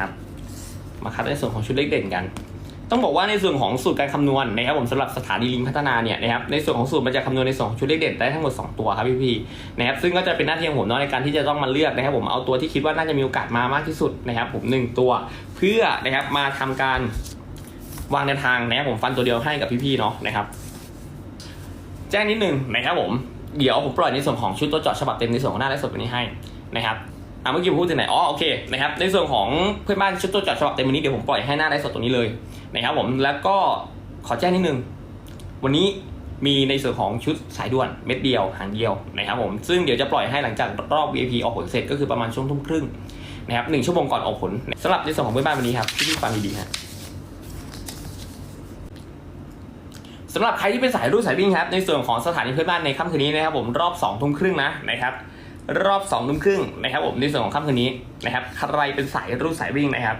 นะครับ มาคัดในส่วนของชุดเลขเด่นกัน ต้องบอกว่าในส่วนของสูตรการคำนวณนะครับผมสำหรับสถานีลิงพัฒนาเนี่ยนะครับในส่วนของสูตรมันจะคำนวณในส่วนของชุดเลขเด่นได้ทั้งหมด 2 ตัวครับพี่ๆนะครับซึ่งก็จะเป็นหน้าที่ของผมเนาะในการที่จะต้องมาเลือกนะครับผมเอาตัวที่คิดว่าน่าจะมีโอกาสมามากที่สุดนะครับผมหนึ่งตัว เพื่อนะครับมาทำการวางแนวทางนะครับผมฟันตัวเดียวให้กับพี่ๆเนาะนะครับแจ้งนิดนึงนะครับผมเดี๋ยวผมปล่อยในส่วนของชุดตัวเจาะฉบับเต็มในส่วนของหน้าไลฟ์สดวันนี้ให้นะครับ อะเมื่อกี้ผมพูดถึงไหนอ๋อโอเคนะครับในส่วนของเพื่อนบ้านชุดตัวจาะฉบับเต็มวันนี้เดี๋ยวผมปล่อยให้หน้าไลฟ์สดตรงนี้เลยนะครับผมแล้วก็ขอแจ้งนิดนึง วันนี้มีในส่วนของชุดสายด่วนเม็ดเดียวหางเดียวนะครับผมซึ่งเดี๋ยวจะปล่อยให้หลังจากรอบ VIP ออกผลเสร็จก็คือประมาณช่วงทุ่มครึ่งนะครับหนึ่งชั่วโมงก่อนออกผลสำหรับในส่วนของเพื่อนบ้านวันนี้ครับที่ฟังดีๆฮะสำหรับใครที่เป็นสายรูดสายวิ่งครับในส่วนของสถานีเพื่อนบ้านในค่ำคืนนี้นะครับผมรอบ2องทุ่มครึ่งนะนะครับ รอบ2องทุ่มครึ่งนะครับผมในส่วนของค่ำคืนนี้นะครับใครเป็นสายรูดสายวิ่งนะครับ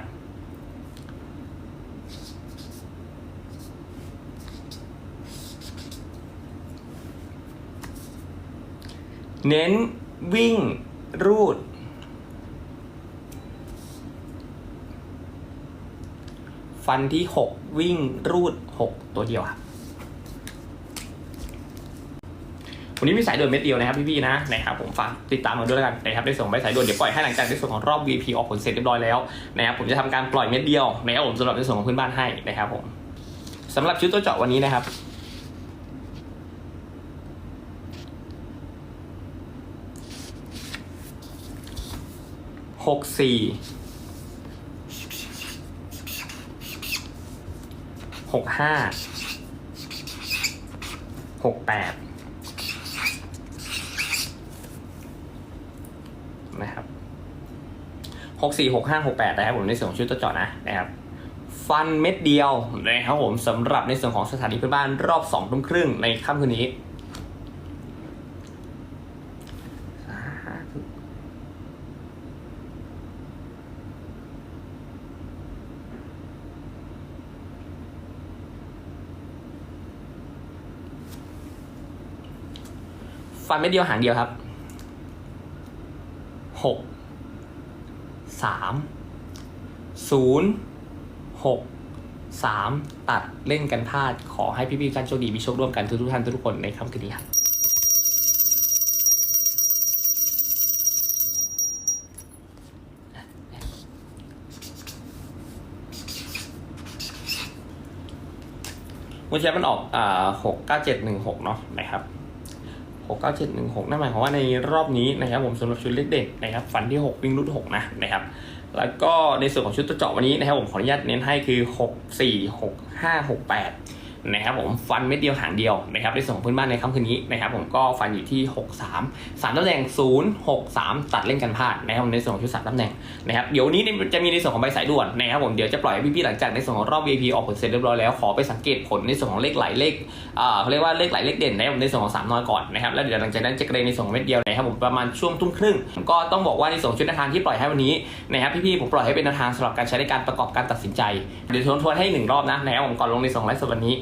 เน้นวิ่งรูด ฟันที่ 6 วิ่งรูด 6 ตัวเดียวครับ วันนี้มีสายด่วนเม็ดเดียวนะครับพี่ๆนะนะครับผมฝากติดตามมาด้วยแล้วกันนะครับได้ส่งใบสายด่วนเดี๋ยวปล่อยให้หลังจากในส่วนของรอบ VP ออกผลเสร็จเรียบร้อยแล้วนะครับผมจะทำการปล่อยเม็ดเดียวนะครับผมสำหรับในส่วนของเพื่อนบ้านให้นะครับผมสำหรับชุดตัวเจาะวันนี้นะครับหกสี่หกห้าหกแปด นะครับหกสี่หกห้าหกแปดนะครับผมในส่วนของชุดตัวเจาะนะนะครับฟันเม็ดเดียวนะครับผมสำหรับในส่วนของสถานีเพื่อนบ้านรอบสองทุ่มครึ่งในค่ำคืนนี้ฟันเม็ดเดียวหางเดียวครับ หกสามศูนย์หกสามตัดเล่นกันพลาด ขอให้พี่ๆกันโชคดีมีโชคร่วมกันทุกๆท่านทุกคนในค่ำคืนนี้ครับวันที่มันออกอ่าหกเก้าเจ็ดหนึ่งหกเนาะนะครับ หกเก้าเจ็ดหนึ่งหกนั่นหมายความว่าในรอบนี้นะครับผมสำหรับชุดเล็กเด็กนะครับฝันที่หกวิ่งรุ่นหกนะนะครับแล้วก็ในส่วนของชุดตัวเจาะวันนี้นะครับผมขออนุญาตเน้นให้คือหกสี่หกห้าหกแปด นะครับผมฟันเม็ดเดียวหางเดียวนะครับในส่วนของเพื่อนบ้านในค่ำคืนนี้นะครับผมก็ฟันอยู่ที่ 6 3 3ตำแหน่ง 0 6 3 ตัดเล่นกันพลาดนะครับในส่วนของชุดสามตำแหน่งนะครับเดี๋ยวนี้จะมีในส่วนของใบสายด่วนนะครับผมเดี๋ยวจะปล่อยให้พี่ๆหลังจากในส่วนของรอบ VIP ออกผลเสร็จเรียบร้อยแล้วขอไปสังเกตผลในส่วนของเลขไหลเลขเขาเรียกว่าเลขไหลเลขเด่นนะครับผมในส่วนของสามน้อยก่อนนะครับแล้วเดี๋ยวหลังจากนั้นจะเกรงในส่วนของเม็ดเดียวนะครับผมประมาณช่วงทุ่มครึ่งก็ต้องบอกว่าในส่วนชุดแนวทางที่ปล่อยให้วันนี้นะครับพี่ๆผมปล่อยให้เป็นนวทางสำหรับการใช้ในการประกอบการตัดสินใจเดี๋ยวทวนทวนให้หนึ่งรอบนะนะครับผมก่อนลงในส่วนของไลฟ์สดวันนี้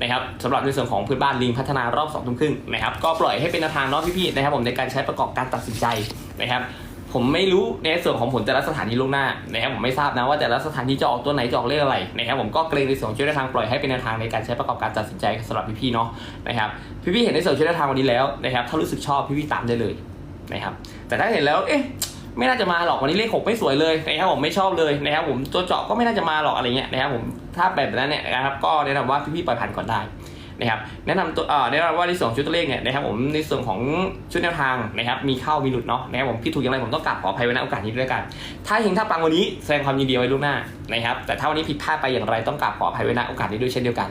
นะครับสำหรับในส่วนของพื้นบ้านลิงพัฒนารอบ2ทุ่มครึ่งนะครับก็ปล่อยให้เป็นแนวทางเนาะพี่ๆนะครับผมในการใช้ประกอบการตัดสินใจนะครับผมไม่รู้ในส่วนของผลแต่ละสถานีล่วงหน้านะครับผมไม่ทราบนะว่าแต่ละสถานีจะออกตัวไหนจะออกเลขอะไรนะครับผมก็เกรงในส่วนของชุดแนวทางปล่อยให้เป็นแนวทางในการใช้ประกอบการตัดสินใจสำหรับพี่ๆเนาะนะครับพี่ๆเห็นในส่วนชุดแนวทางวันนี้แล้วนะครับถ้ารู้สึกชอบพี่ๆตามได้เลยนะครับแต่ถ้าเห็นแล้วเอ๊ะ ไม่น่าจะมาหรอกวันนี้เลขหกไม่สวยเลยนะครับผมไม่ชอบเลยนะครับผมตัวเจาะก็ไม่น่าจะมาหรอกอะไรเงี้ยนะครับผมถ้าแบบนั้นเนี่ยนะครับก็แนะนำว่าพี่ๆปล่อยผ่านก่อนได้ นะครับแนะนำตัวเอ่อแนะนำว่าในส่วนชุดตัวเลขเนี่ยนะครับผมในส่วนของชุดแนวทางนะครับมีเข้ามีหลุดเนาะนะครับผมพี่ถูกอย่างไรผมต้องกราบขออภัยไว้ณโอกาสนี้ด้วยกัน ถ้าเฮงถ้าปังวันนี้แสดงความยินดีไว้ล่วงหน้านะครับแต่ถ้าวันนี้ผิดพลาดไปอย่างไรต้องกราบขออภัยไว้ณโอกาสนี้ด้วยเช่นเดียวกัน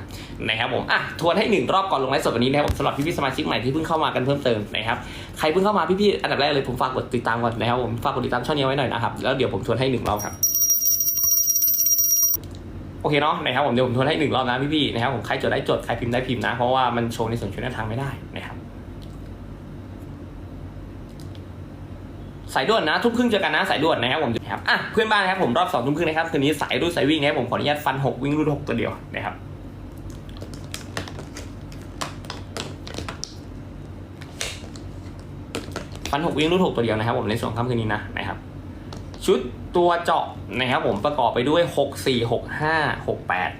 นะครับผมอะทวนให้หนึ่งรอบก่อนลงไลฟ์สดวันนี้นะครับสำหรับพี่ๆสมาชิกใหม่ที่เพิ่งเข้ามากันเพิ่มเติมนะครับใครเพิ่งเข้ามาพี่ๆอันดับแรกเลยผมฝากกดติดตามก่อนนะครับผมฝากกดติดตามช่องนี้ไว้หน่อยนะครับแล้วเดี๋ยวผมทวนให้หนึ่งรอบครับ โอเคเนาะนะครับผมเดี๋ยวผมทวนให้หนึ่งรอบนะพี่ๆนะครับผมใครจดได้จดใครพิมพ์ได้พิมพ์นะ เพราะว่ามันโชว์ในส่วนชุดแนวทางไม่ได้นะครับสายด่วนนะทุ่มครึ่งเจอกันนะสายด่วนนะครับผมนะครับอะเพื่อนบ้านนะครับผมรอบสองทุ่มครึ่งนะครับคืนนี้สายรูดสายวิ่งนะครับผมขออนุญาตฟันหกวิ่งรูดหกตัวเดียวนะครับฟันหกวิ่งรูดหกตัวเดียวนะครับผมในส่วนค่ำคืนนี้นะนะครับ ชุดตัวเจาะนะครับผมประกอบไปด้วยหกสี่หกห้าหกแปด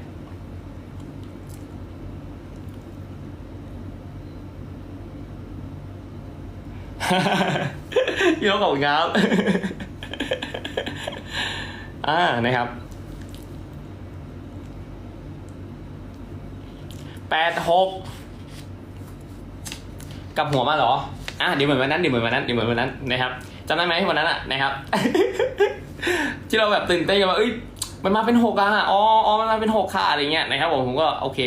พี่น้องขอบคุณครับ อ่า นะครับ แปดหกกับหัวมาเหรอ อะเดี๋ยวเหมือนวันนั้น เดี๋ยวเหมือนวันนั้น เดี๋ยวเหมือนวันนั้นนะครับ จำได้ไหมวันนั้นอะนะครับ ที่เราแบบตื่นเต้นกันว่าเอ้ยมันมาเป็นหกอะอ๋ออ๋อมันมาเป็นหกค่ะอะไรเงี้ยนะครับผมผมก็โอเค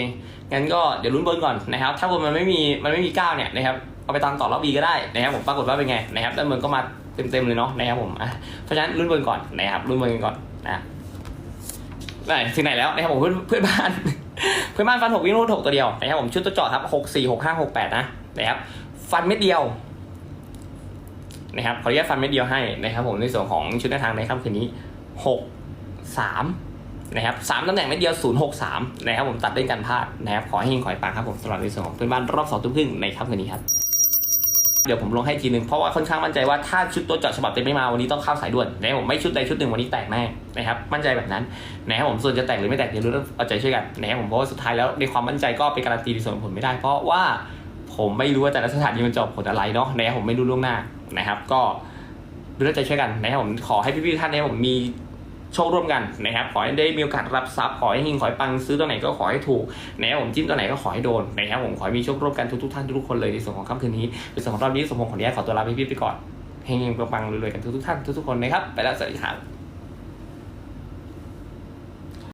งั้นก็เดี๋ยวลุ้นบนก่อนนะครับ ถ้าบนมันไม่มีมันไม่มีเก้าเนี่ยนะครับเอาไปตามต่อรอบบีก็ได้นะครับผมปรากฏว่าเป็นไงนะครับด้านบนก็มาเต็มๆเลยเนาะนะครับผมอะเพราะฉะนั้นลุ้นบนก่อนนะครับลุ้นบนกันก่อนนะได้ถึงไหนแล้วนะครับผมเพื่อนเพื่อนบ้าน เพื่อนบ้านฟันหกวิ่งรูดหกตัวเดียวนะครับผมชุดตัวเจอดครับหกสี่หกห้าหกแปดนะนะครับฟันเม็ดเดียว นะครับขออนุญาตฟันเม็ดเดียวให้นะครับผมในส่วนของชุดหน้าทางในค่ำคืนนี้หกสามนะครับสามตำแหน่งเม็ดเดียวศูนย์หกสามนะครับผมตัดเล่นกันพลาดนะครับขอให้เฮงขอให้ปังครับผมสำหรับในส่วนของเพื่อนบ้านรอบสองทุ่มครึ่งในค่ำคืนนี้ครับเดี๋ยวผมลงให้ทีนึงเพราะว่าค่อนข้างมั่นใจว่าถ้าชุดตัวเจาะฉบับเต็มไม่มาวันนี้ต้องเข้าสายด่วนนะครับผมไม่ชุดใดชุดหนึ่งวันนี้แตกแน่นะครับมั่นใจแบบนั้นนะครับผมส่วนจะแตกหรือไม่แตกเดี๋ยวรู้เอาใจช่วยกันนะครับผมเพราะว่าสุดท้ายแล้วในความมั่นใจก็เป็นการันตีในส่วนผลไม่ได้ เพราะว่าผมไม่รู้ว่าแต่ละสถานีมันจะผลอะไรเนาะนะครับผมไม่รู้ล่วงหน้า นะครับ ก็ดูแลใจช่วยกันนะครับผมขอให้พี่ๆท่านนะครับผมมีโชคร่วมกันนะครับ ขอให้ได้มีโอกาสรับทรัพย์ขอให้หิงขอให้ปังซื้อตัวไหนก็ขอให้ถูกนะครับผมจิ้มตัวไหนก็ขอให้โดนนะครับผมขอให้มีโชคร่วมกันทุกๆท่านทุกๆคนเลยในส่วนของค่ำคืนนี้ในส่วนของรอบนี้สมพงษ์ขออนุญาตขอตัวลาพี่ๆไปก่อนเฮงๆปังๆรวยๆกันทุกๆท่านทุกๆคนนะครับไปแล้วสวัสดีครับ